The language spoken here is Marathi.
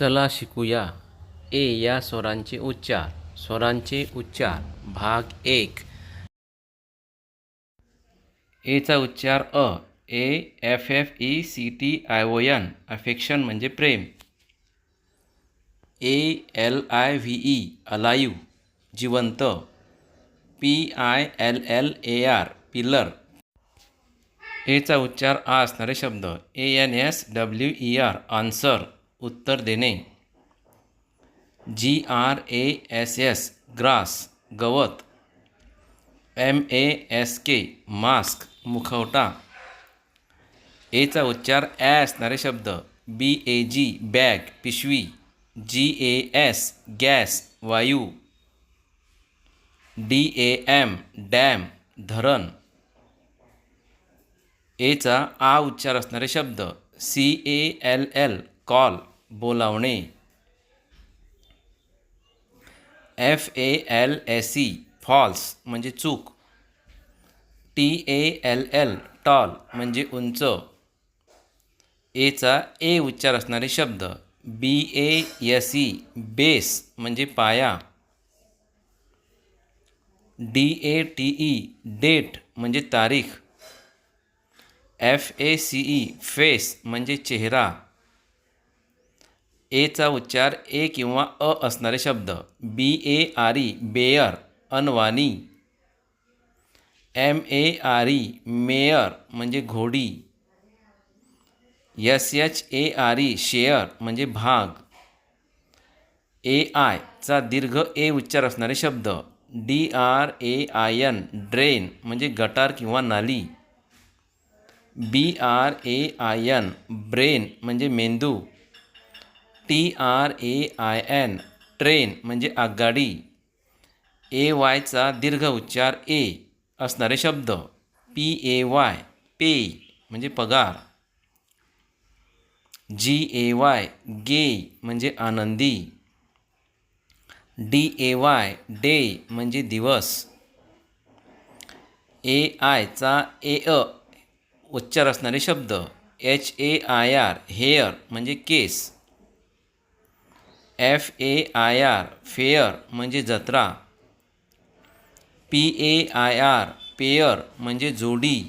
चला शिकूया. ए या स्वरांचे उच्चार. स्वरांचे उच्चार. भाग एक. एचा उच्चार अ. A F F E C T I O N. Affection म्हणजे प्रेम. A L I V E. Alive. जिवंत. P I L L A R. Pillar. एचा उच्चार आ असणारे शब्द. A N S W E R. Answer. उत्तर देणे. G R A S S grass गवत. M A S K mask मुखवटा. एचा उच्चार ॲ असणारे शब्द. बी ए जी बॅग पिशवी. जी ए एस गॅस वायू. डी ए एम डॅम धरण. एचा आ उच्चार असणारे शब्द. C A L L call. बोलावणे. F A L S E false म्हणजे चूक. T A L L tall म्हणजे उंच. एचा ए उच्चार असणारे शब्द. B A S E base म्हणजे पाया. D A T E date म्हणजे तारीख. F A C E face म्हणजे चेहरा. एचा उच्चार ए किंवा अ असणारे शब्द. B A R E bare अनवानी M A R E mare म्हणजे घोडी. S H A R E share म्हणजे भाग. ए आयचा दीर्घ ए उच्चार असणारे शब्द. D R A I N drain म्हणजे गटार किंवा नाली. B R A I N brain म्हणजे मेंदू. T R A I N train म्हणजे आगगाडी. ए वायचा दीर्घ उच्चार ए असणारे शब्द. पी ए वाय पे म्हणजे पगार. जी ए वाय गे म्हणजे आनंदी. डी ए वाय डे म्हणजे दिवस. ए आयचा ए अ उच्चार असणारे शब्द. H A I R hair म्हणजे केस. F A I R fair म्हणजे जत्रा. P A I R pair म्हणजे जोडी.